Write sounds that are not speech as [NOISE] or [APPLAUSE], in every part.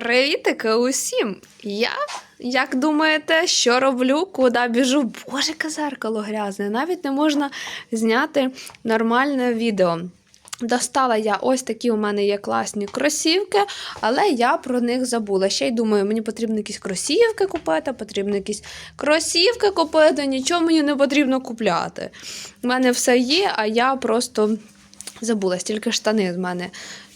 Привітики усім! Я, як думаєте, що роблю, куди біжу? Боже, яке зеркало грязне. Навіть не можна зняти нормальне відео. Достала я ось такі у мене є класні кросівки, але я про них забула. Ще й думаю, мені потрібно якісь кросівки купити, потрібно якісь кросівки купити, нічого мені не потрібно купляти. У мене все є, а я просто забула, стільки штани з мене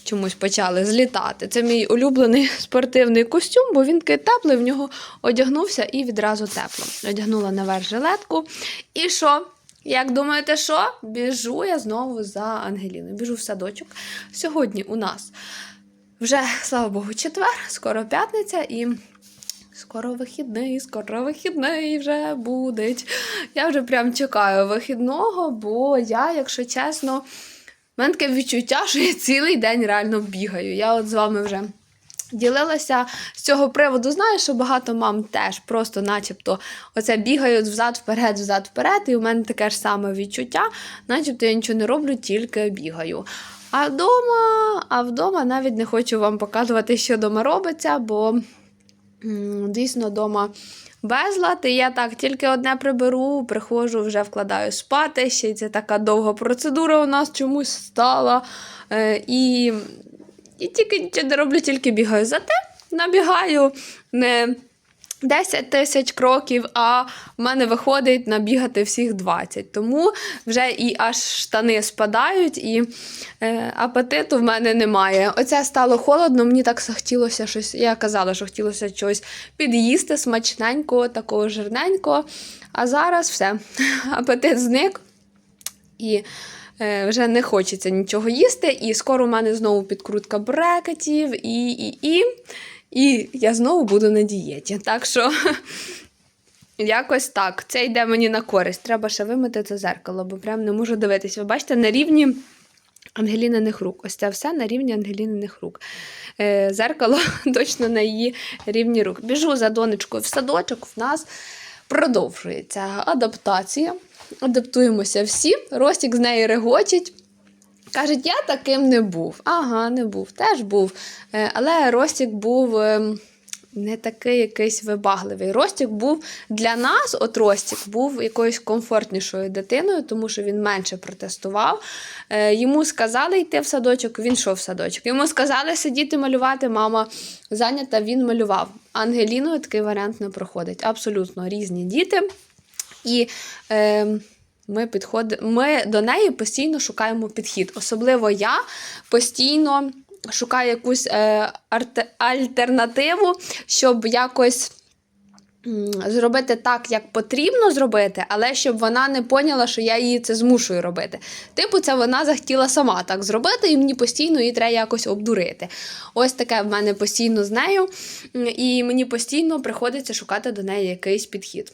чомусь почали злітати. Це мій улюблений [LAUGHS] спортивний костюм, бо він такий теплий, в нього одягнувся і відразу тепло. Одягнула наверх жилетку. І що? Як думаєте, що? Біжу я знову за Ангеліною. Біжу в садочок. Сьогодні у нас вже, слава Богу, четвер, скоро п'ятниця і. Скоро вихідний, скоро вихідний вже буде. Я вже прям чекаю вихідного, бо я, якщо чесно, в мене таке відчуття, що я цілий день реально бігаю. Я от з вами вже ділилася з цього приводу. Знаю, що багато мам теж просто, начебто, оце бігають взад-вперед, взад-вперед, і у мене таке ж саме відчуття, начебто я нічого не роблю, тільки бігаю. А вдома, а вдома навіть не хочу вам показувати, що вдома робиться, бо дійсно вдома безлад. І я так тільки одне приберу, приходжу, вже вкладаю спати. Ще й це така довга процедура у нас чомусь стала. Е, і, і тільки нічого не роблю, тільки бігаю. Зате набігаю не 10 тисяч кроків, а в мене виходить набігати всіх 20. Тому вже і аж штани спадають, і е, апетиту в мене немає. Оце стало холодно, мені так захотілося щось. Я казала, що хотілося щось під'їсти смачненького, такого жирненького. А зараз все, [LAUGHS] апетит зник. І е, вже не хочеться нічого їсти. І скоро у мене знову підкрутка брекетів, і, і, і, і я знову буду на дієті. Так що [LAUGHS] якось так. Це йде мені на користь. Треба ще вимити це зеркало, бо прям не можу дивитися. Ви бачите, на рівні. Ангеліниних рук. Ось це все на рівні Ангеліниних рук. Е, зеркало [LAUGHS] точно на її рівні рук. Біжу за донечкою в садочок, в нас продовжується адаптація. Адаптуємося всі. Ростік з неї регочить. Кажуть, я таким не був. Ага, не був. Теж був. Е, Але Ростік був. ем, не такий якийсь вибагливий. Ростік був для нас, от Ростік був якоюсь комфортнішою дитиною, тому що він менше протестував. Е, йому сказали йти в садочок, він йшов в садочок. Йому сказали сидіти малювати, мама зайнята, він малював. Ангеліною такий варіант не проходить. Абсолютно різні діти. І е, ми, підходи... ми до неї постійно шукаємо підхід. Особливо я постійно шукаю якусь е, арте- альтернативу, щоб якось. Зробити так, як потрібно зробити, але щоб вона не поняла, що я її це змушую робити. Типу, це вона захотіла сама так зробити, і мені постійно її треба якось обдурити. Ось таке в мене постійно з нею, і мені постійно приходиться шукати до неї якийсь підхід.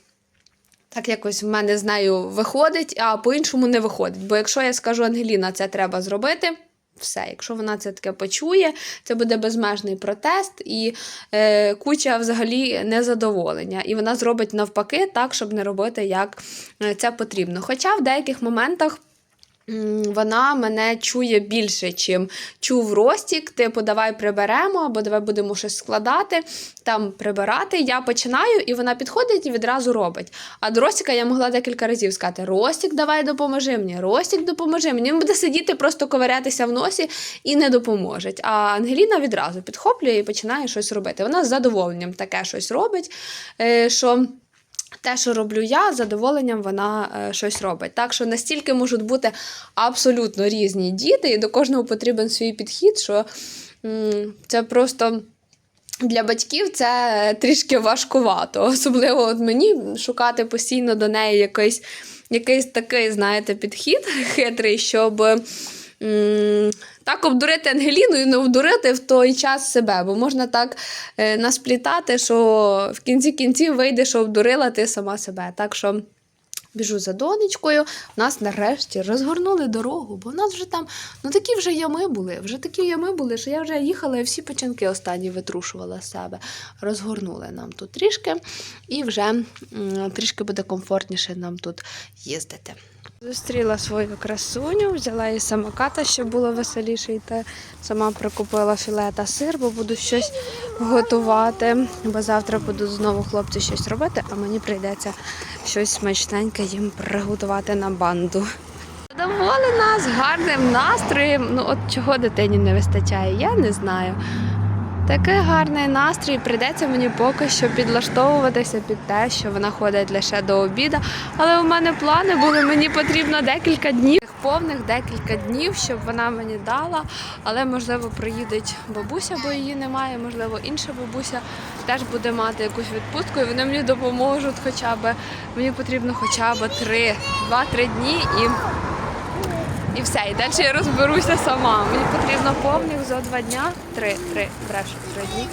Так якось в мене з нею виходить, а по-іншому не виходить. Бо якщо я скажу Ангеліна, це треба зробити. Все, якщо вона це таке почує, це буде безмежний протест і е, куча взагалі незадоволення. І вона зробить навпаки так, щоб не робити, як е, це потрібно. Хоча в деяких моментах. Вона мене чує більше, чим чув Ростік. Типу, давай приберемо, або давай будемо щось складати, там прибирати. Я починаю, і вона підходить і відразу робить. А до Ростіка я могла декілька разів сказати: Ростік, давай допоможи мені, Ростік, допоможи мені. Він буде сидіти, просто ковирятися в носі і не допоможе. А Ангеліна відразу підхоплює і починає щось робити. Вона з задоволенням таке щось робить. е, що те, що роблю я, з задоволенням вона е, щось робить. Так що настільки можуть бути абсолютно різні діти, і до кожного потрібен свій підхід, що це просто. Для батьків це трішки важкувато. Особливо от мені шукати постійно до неї якийсь, якийсь такий, знаєте, підхід [LAUGHS] хитрий, щоб так обдурити Ангеліну і не обдурити в той час себе. Бо можна так е, насплітати, що в кінці кінців вийде, що обдурила ти сама себе. Так що Біжу за донечкою, нас нарешті розгорнули дорогу, бо в нас вже там ну такі вже ями були. Вже такі ями були, що я вже їхала і всі печінки останні витрушувала з себе. Розгорнули нам тут трішки, і вже трішки буде комфортніше нам тут їздити. Зустріла свою красуню, взяла її самоката, щоб було веселіше йти. Сама прикупила філе та сир, бо буду щось готувати. Бо завтра будуть знову хлопці щось робити, а мені прийдеться щось смачненьке їм приготувати на банду. Задоволена з гарним настроєм. Ну от чого дитині не вистачає, я не знаю. Такий гарний настрій, прийдеться мені поки що підлаштовуватися під те, що вона ходить лише до обіда. Але у мене плани були, мені потрібно декілька днів, повних декілька днів, щоб вона мені дала. Але можливо приїдеть бабуся, бо її немає. Можливо, інша бабуся теж буде мати якусь відпустку, і вони мені допоможуть хоча б. Мені потрібно хоча б три, два-три дні і. І все, і далі я розберуся сама. Мені потрібно повних за два дня, три, три, брешу, три дні.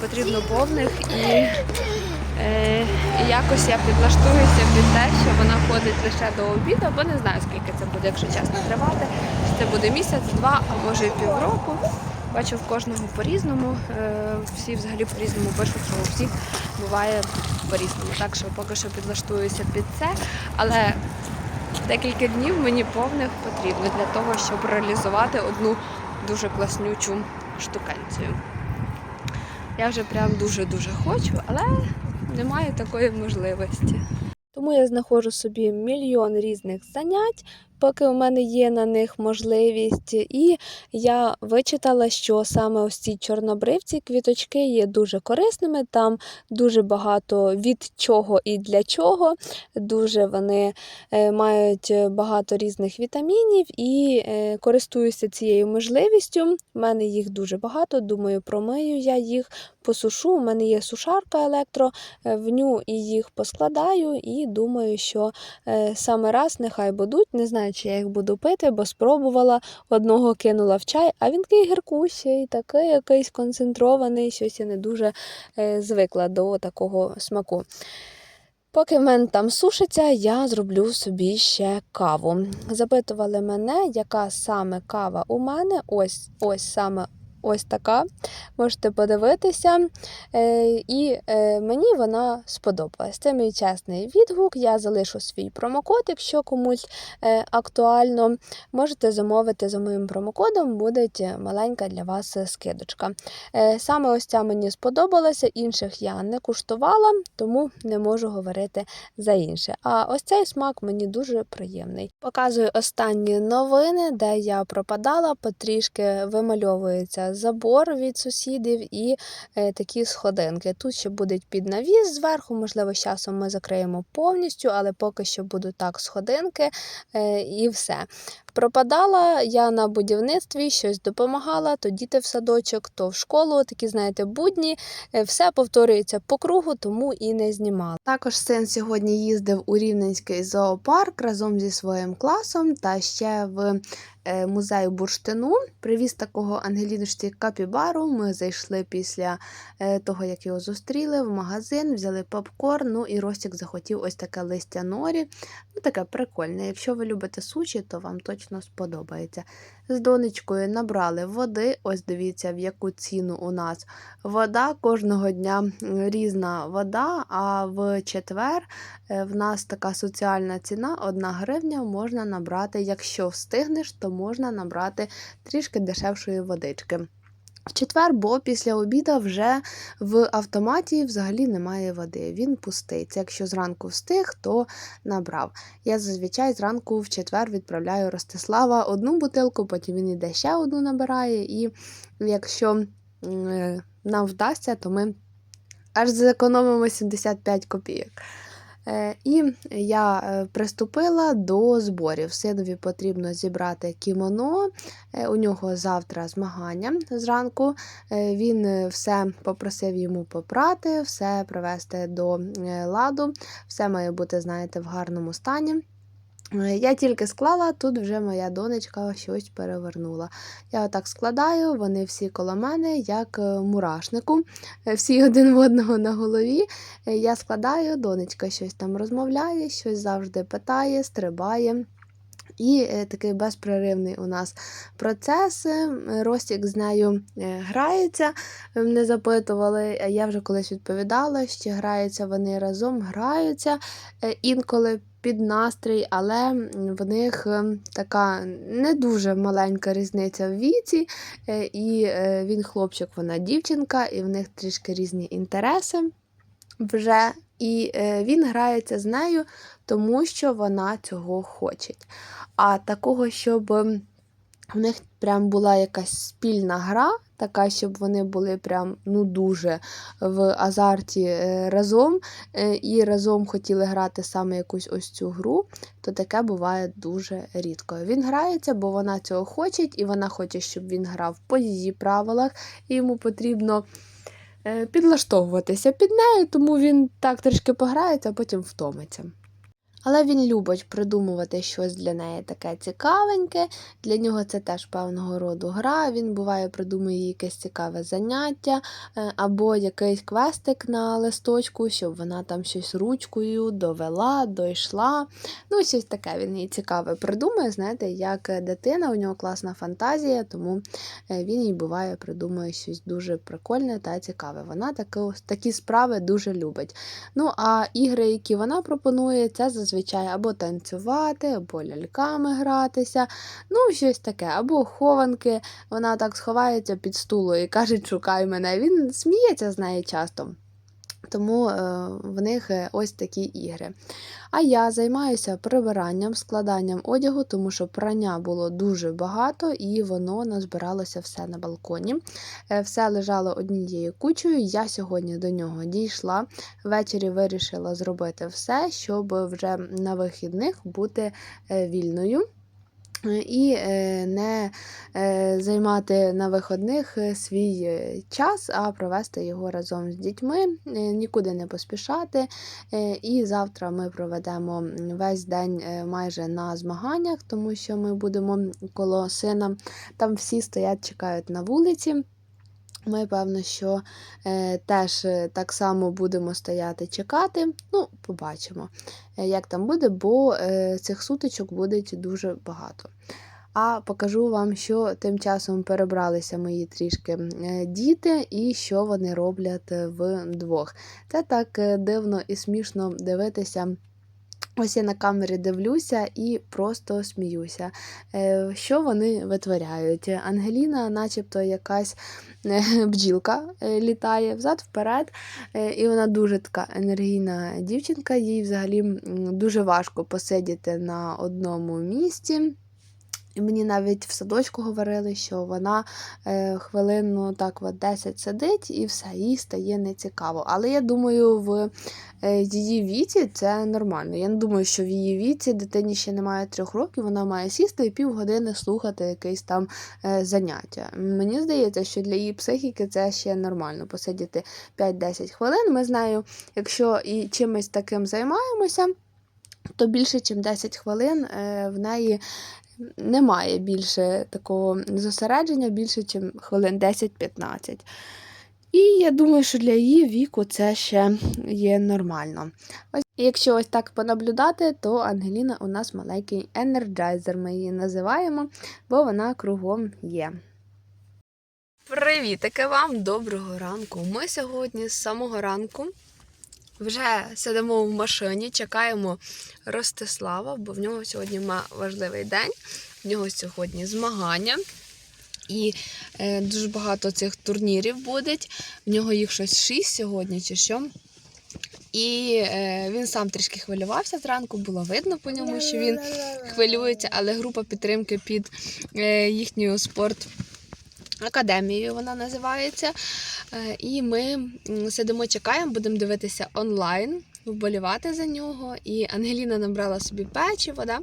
Потрібно повних і, е, і якось я підлаштуюся під те, що вона ходить лише до обіду, бо не знаю, скільки це буде, якщо чесно, тривати. Це буде місяць, два, а може і півроку. Бачу в кожного по-різному. Е, всі взагалі по-різному пишуть, що у всіх буває по-різному. Так що поки що підлаштуюся під це. Але декілька днів мені повних потрібно для того, щоб реалізувати одну дуже класнючу штукенцію. Я вже прям дуже-дуже хочу, але немає такої можливості. Тому я знаходжу собі мільйон різних занять, поки у мене є на них можливість. І я вичитала, що саме ось ці чорнобривці квіточки є дуже корисними. Там дуже багато від чого і для чого. Дуже вони е, мають багато різних вітамінів і е, користуюся цією можливістю. У мене їх дуже багато. Думаю, промию я їх, посушу. У мене є сушарка електро, е, в ню і їх поскладаю, і думаю, що саме раз нехай будуть. Не знаю, чи я їх буду пити, бо спробувала одного кинула в чай, а він такий гіркущий, такий якийсь концентрований, щось я не дуже е, звикла до такого смаку. Поки в мене там сушиться, я зроблю собі ще каву. Запитували мене, яка саме кава у мене. Ось, ось саме ось така. Можете подивитися. Е, і е, мені вона сподобалась. Це мій чесний відгук. Я залишу свій промокод, якщо комусь е, актуально. Можете замовити за моїм промокодом, буде маленька для вас скидочка. Саме ось ця мені сподобалася, інших я не куштувала, тому не можу говорити за інше. А ось цей смак мені дуже приємний. Показую останні новини, де я пропадала, потрішки вимальовується забор від сусідів і е, такі сходинки. Тут ще буде під навіс зверху, можливо, з часом ми закриємо повністю, але поки що будуть так сходинки е, і все. Пропадала я на будівництві, щось допомагала, то діти в садочок, то в школу, такі, знаєте, будні. Е, Все повторюється по кругу, тому і не знімала. Також син сьогодні їздив у Рівненський зоопарк разом зі своїм класом та ще в е, музей бурштину. Привіз такого Ангеліночці капібару. Ми зайшли після е, того, як його зустріли в магазин, взяли попкорн. Ну і Ростік захотів ось таке листя норі. Ну, таке прикольне. Якщо ви любите суші, то вам точно сподобається. З донечкою набрали води. Ось дивіться, в яку ціну у нас вода. Кожного дня різна вода, а в четвер е, в нас така соціальна ціна 1 гривня можна набрати. Якщо встигнеш, то можна набрати трішки дешевшої водички. В четвер, бо після обіда вже в автоматі взагалі немає води. Він пустий. Якщо зранку встиг, то набрав. Я зазвичай зранку в четвер відправляю Ростислава одну бутилку, потім він іде ще одну набирає. І якщо е, нам вдасться, то ми аж зекономимо 75 копійок. Е, І я е, приступила до зборів. Синові потрібно зібрати кімоно. Е, У нього завтра змагання зранку. Він все попросив йому попрати, все привести до ладу. Все має бути, знаєте, в гарному стані. Е, Я тільки склала, тут вже моя донечка щось перевернула. Я отак складаю, вони всі коло мене, як е, мурашнику, е, всі [LAUGHS] один в одного на голові. Я складаю, донечка щось там розмовляє, щось завжди питає, стрибає. І такий безперервний у нас процес. Ростік з нею грається. Мене запитували, я вже колись відповідала, що граються вони разом, граються інколи під настрій, але в них е, така не дуже маленька різниця в віці. е, І е, він хлопчик, вона дівчинка, і в них трішки різні інтереси вже. І він грається з нею, тому що вона цього хоче. А такого, щоб в них прям була якась спільна гра, така, щоб вони були прям ну дуже в азарті е, разом е, і разом хотіли грати саме якусь ось цю гру, то таке буває дуже рідко. Він грається, бо вона цього хоче, і вона хоче, щоб він грав по її правилах, і йому потрібно е, підлаштовуватися під нею, тому він так трішки пограється, а потім втомиться. Але він любить придумувати щось для неї таке цікавеньке. Для нього це теж певного роду гра. Він буває придумує якесь цікаве заняття е, або якийсь квестик на листочку, щоб вона там щось ручкою довела, дойшла. Ну, щось таке він їй цікаве придумує. Знаєте, як дитина, у нього класна фантазія, тому е, він їй буває придумує щось дуже прикольне та цікаве. Вона таки, такі справи дуже любить. Ну, а ігри, які вона пропонує, це зазвичай або танцювати, або ляльками гратися, ну, щось таке, або хованки. Вона так сховається під стуло і каже, шукай мене. Він сміється з неї часто. Тому е, в них е, ось такі ігри. А я займаюся прибиранням, складанням одягу, тому що прання було дуже багато і воно назбиралося все на балконі. Е, Все лежало однією кучею. Я сьогодні до нього дійшла. Ввечері вирішила зробити все, щоб вже на вихідних бути вільною. І е, не е, займати на виходних е, свій час, а провести його разом з дітьми, нікуди не поспішати. І завтра ми проведемо весь день майже на змаганнях, тому що ми будемо коло сина. Там всі стоять, чекають на вулиці. Ми, певно, що е, теж е, так само будемо стояти чекати. Ну, побачимо, е, як там буде, бо е, цих сутичок буде дуже багато. А покажу вам, що тим часом перебралися мої трішки е, діти і що вони роблять вдвох. Це так дивно і смішно дивитися. Ось я на камері дивлюся і просто сміюся. Е, Що вони витворяють? Ангеліна, начебто, якась е, [LAUGHS] бджілка е, літає взад-вперед, і вона дуже така енергійна дівчинка. Їй взагалі дуже важко посидіти на одному місці. І мені навіть в садочку говорили, що вона е, хвилину так от 10 сидить і все, їй стає нецікаво. Але я думаю, в її віці це нормально. Я не думаю, що в її віці дитині ще немає трьох років, вона має сісти і півгодини слухати якесь там е, заняття. Мені здається, що для її психіки це ще нормально посидіти 5-10 хвилин. Ми з нею, якщо і чимось таким займаємося, то більше, ніж 10 хвилин е, в неї немає більше такого зосередження, більше, ніж хвилин 10-15. І я думаю, що для її віку це ще є нормально. Ось, якщо ось так понаблюдати, то Ангеліна у нас маленький енерджайзер, ми її називаємо, бо вона кругом є. Привітики вам, доброго ранку. Ми сьогодні з самого ранку вже сидимо в машині, чекаємо Ростислава, бо в нього сьогодні важливий день. В нього сьогодні змагання. І е, дуже багато цих турнірів буде. В нього їх щось шість сьогодні чи що. І е, він сам трішки хвилювався зранку, було видно по ньому, що він хвилюється, але група підтримки під е, їхньою спорт. Академією вона називається. Е, І ми сидимо, чекаємо, будемо дивитися онлайн, вболівати за нього. І Ангеліна набрала собі печиво, да?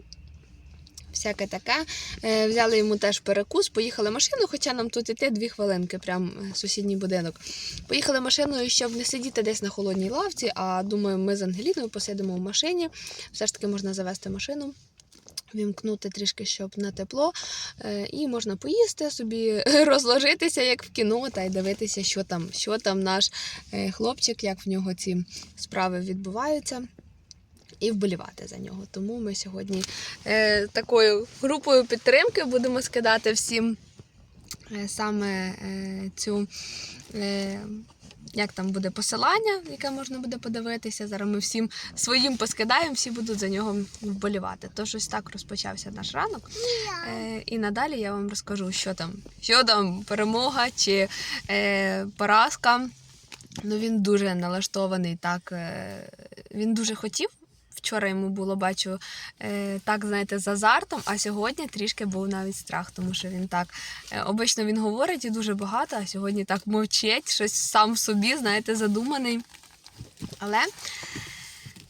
Всяке таке. Е, Взяли йому теж перекус, поїхали машиною, хоча нам тут іти дві хвилинки, прям е, сусідній будинок. Поїхали машиною, щоб не сидіти десь на холодній лавці, а думаю, ми з Ангеліною посидимо в машині. Все ж таки можна завести машину. Вімкнути трішки, щоб на тепло, е, і можна поїсти собі, [LAUGHS] розложитися як в кіно, та й дивитися, що там, що там наш хлопчик, як в нього ці справи відбуваються, і вболівати за нього. Тому ми сьогодні е, такою групою підтримки будемо скидати всім е, саме е, цю. Е, як там буде посилання, яке можна буде подивитися. Зараз ми всім своїм поскидаємо, всі будуть за нього вболівати. Тож ось так розпочався наш ранок. Е, і надалі я вам розкажу, що там, що там перемога чи е, поразка. Ну, він дуже налаштований так. Е, він дуже хотів. Вчора йому було, бачу, е, так, знаєте, з азартом, а сьогодні трішки був навіть страх, тому що він так. Е, обично він говорить і дуже багато, а сьогодні так мовчить, щось сам в собі, знаєте, задуманий. Але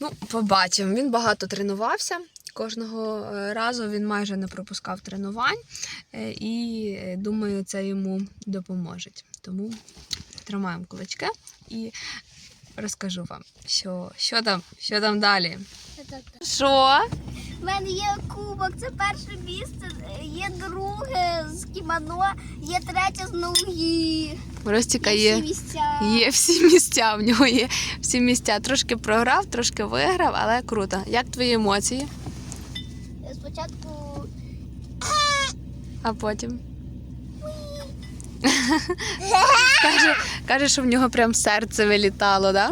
ну, побачимо. Він багато тренувався. Кожного е, разу він майже не пропускав тренувань, і думаю, це йому допоможе. Тому тримаємо кулачки і розкажу вам, що, що там, що там далі. Що? У мене є кубок, це перше місце, є друге з кімоно, є третє з ноги. Ростіка Є є. всі місця. Є всі місця, в нього є всі місця. Трошки програв, трошки виграв, але круто. Як твої емоції? Спочатку А потім? Каже, каже, що в нього прям серце вилітало, да?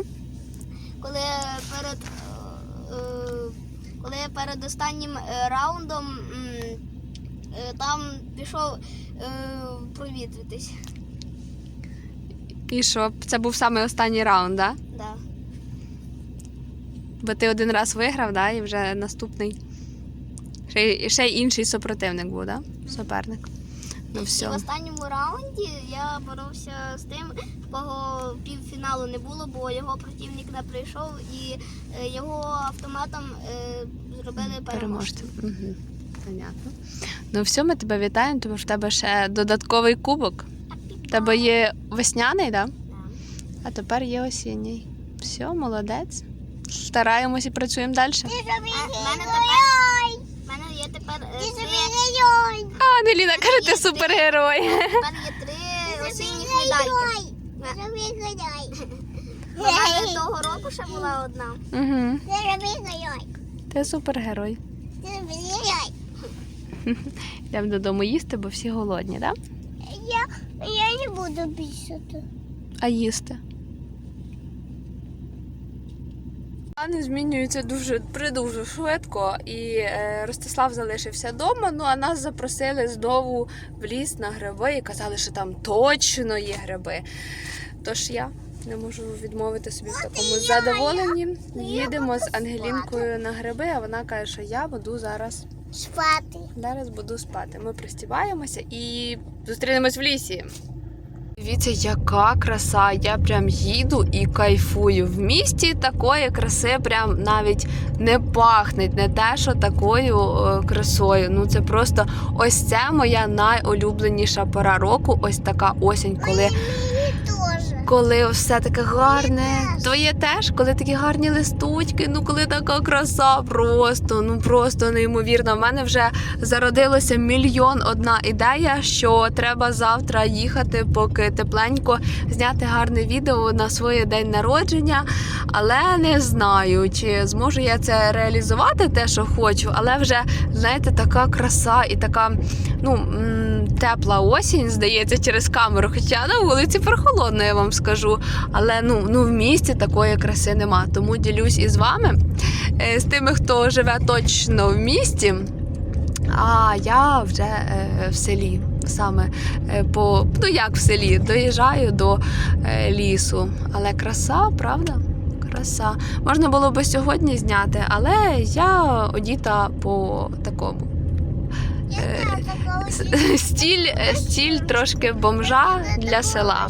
коли перед, е, коли перед останнім е, раундом е, там пішов провітритись. І що? Це був саме останній раунд, да? Да. Бо ти один раз виграв, да? І вже наступний. Ще, ще інший супротивник був, да? Суперник. Ну все. в останньому раунді я боровся з тим, в кого півфіналу не було, бо його противник не прийшов і е, його автоматом е, зробили переможцем. Угу. Понятно. Ну все, ми тебе вітаємо, тому що в тебе ще додатковий кубок. В тебе є весняний, так? Да? Да. А тепер є осінній. Все, молодець. Стараємось і працюємо далі. Мене тепер тепер е, три, А, Неліна каже, ти супергерой. тепер є три осінніх медальки. Мене того року ще була одна. Угу. Ти супергерой. Йдемо додому їсти, бо всі голодні, так? Да? Я, я не буду писати. А їсти. Плани змінюються дуже придуже швидко, і е, Ростислав залишився вдома. Ну а нас запросили знову в ліс на гриби і казали, що там точно є гриби. Тож я не можу відмовити собі в такому задоволенні. Їдемо з Ангелінкою на гриби, а вона каже, що я буду зараз. Спати. Зараз буду спати. Ми пристібаємося і зустрінемось в лісі. Дивіться, яка краса! Я прям їду і кайфую. В місті такої краси прям навіть не пахне, не те, що такою е, красою. Ну це просто ось це моя найулюбленіша пора року. Ось така осінь, коли. Коли все таке гарне. Твоє теж, коли такі гарні листочки, ну коли така краса, просто, ну просто неймовірно. У мене вже зародилося мільйон одна ідея, що треба завтра їхати, поки тепленько, зняти гарне відео на своє день народження. Але не знаю, чи зможу я це реалізувати, те, що хочу, але вже знаєте, така краса і така ну, тепла осінь, здається, через камеру. Хоча на вулиці прохолодно, я вам скажу. Але ну, ну в місті такої краси нема. Тому ділюсь із вами, е, з тими, хто живе точно в місті. А я вже е, в селі. Саме е, по ну як в селі, доїжджаю до лісу. Але краса, правда? Краса. Можна було би сьогодні зняти, але я одіта по такому. Стіль, стіль трошки бомжа для села,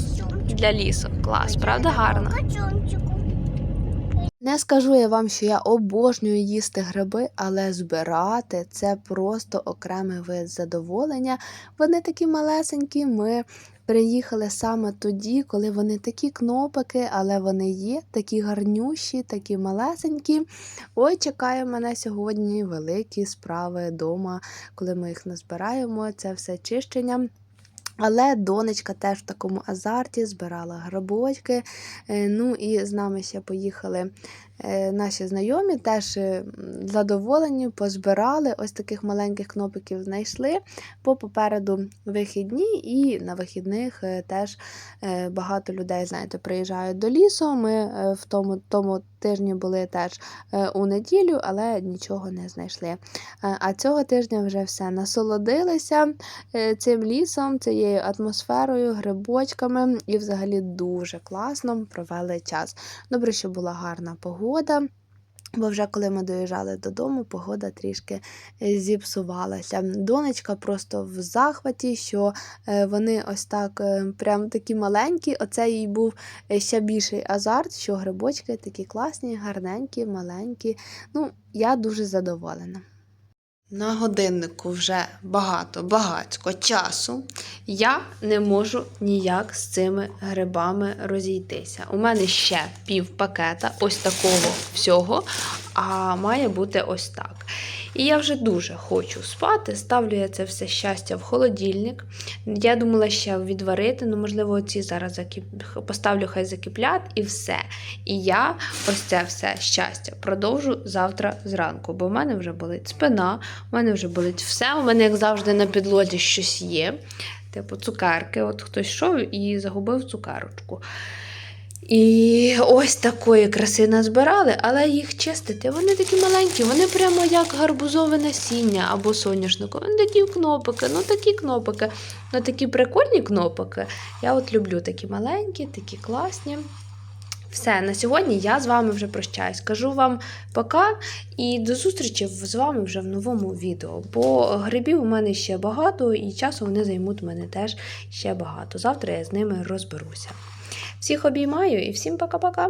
для лісу. Клас, правда, гарно? Не скажу я вам, що я обожнюю їсти гриби, але збирати це просто окремий вид задоволення. Вони такі малесенькі. Ми приїхали саме тоді, коли вони такі кнопики, але вони є, такі гарнющі, такі малесенькі. Ой, чекає мене сьогодні великі справи вдома, коли ми їх назбираємо. Це все чищення. Але донечка теж в такому азарті збирала грибочки. Е, Ну і з нами ще поїхали е, наші знайомі, теж е, задоволені, позбирали. Ось таких маленьких кнопиків знайшли. Бо попереду вихідні, і на вихідних теж багато людей, знаєте, приїжджають до лісу. Ми в тому, тому тижні були теж у неділю, але нічого не знайшли. А цього тижня вже все насолодилися цим лісом, цією атмосферою, грибочками і взагалі дуже класно провели час. Добре, що була гарна погода. Бо вже коли ми доїжджали додому, погода трішки е, зіпсувалася. Донечка просто в захваті, що е, вони ось так е, прям такі маленькі. Оце їй був ще більший азарт, що грибочки такі класні, гарненькі, маленькі. Ну, я дуже задоволена. На годиннику вже багато, багатько часу. Я не можу ніяк з цими грибами розійтися. У мене ще пів пакета ось такого всього, а має бути ось так. І я вже дуже хочу спати. Ставлю я це все щастя в холодильник. Я думала ще відварити, ну, можливо, ці зараз закіп... поставлю хай закиплять і все. І я ось це все щастя продовжу завтра зранку, бо в мене вже болить спина, у мене вже болить все. У мене, як завжди, на підлозі щось є. Типу цукерки. От хтось йшов і загубив цукерочку. І ось такої краси назбирали, але їх чистити, вони такі маленькі, вони прямо як гарбузове насіння або соняшнику. Вони такі кнопики, ну такі кнопики, ну такі прикольні кнопики. Я от люблю такі маленькі, такі класні. Все, на сьогодні я з вами вже прощаюсь. Кажу вам пока і до зустрічі з вами вже в новому відео. Бо грибів у мене ще багато, і часу вони займуть мене теж ще багато. Завтра я з ними розберуся. Всіх обіймаю і всім пока-пока!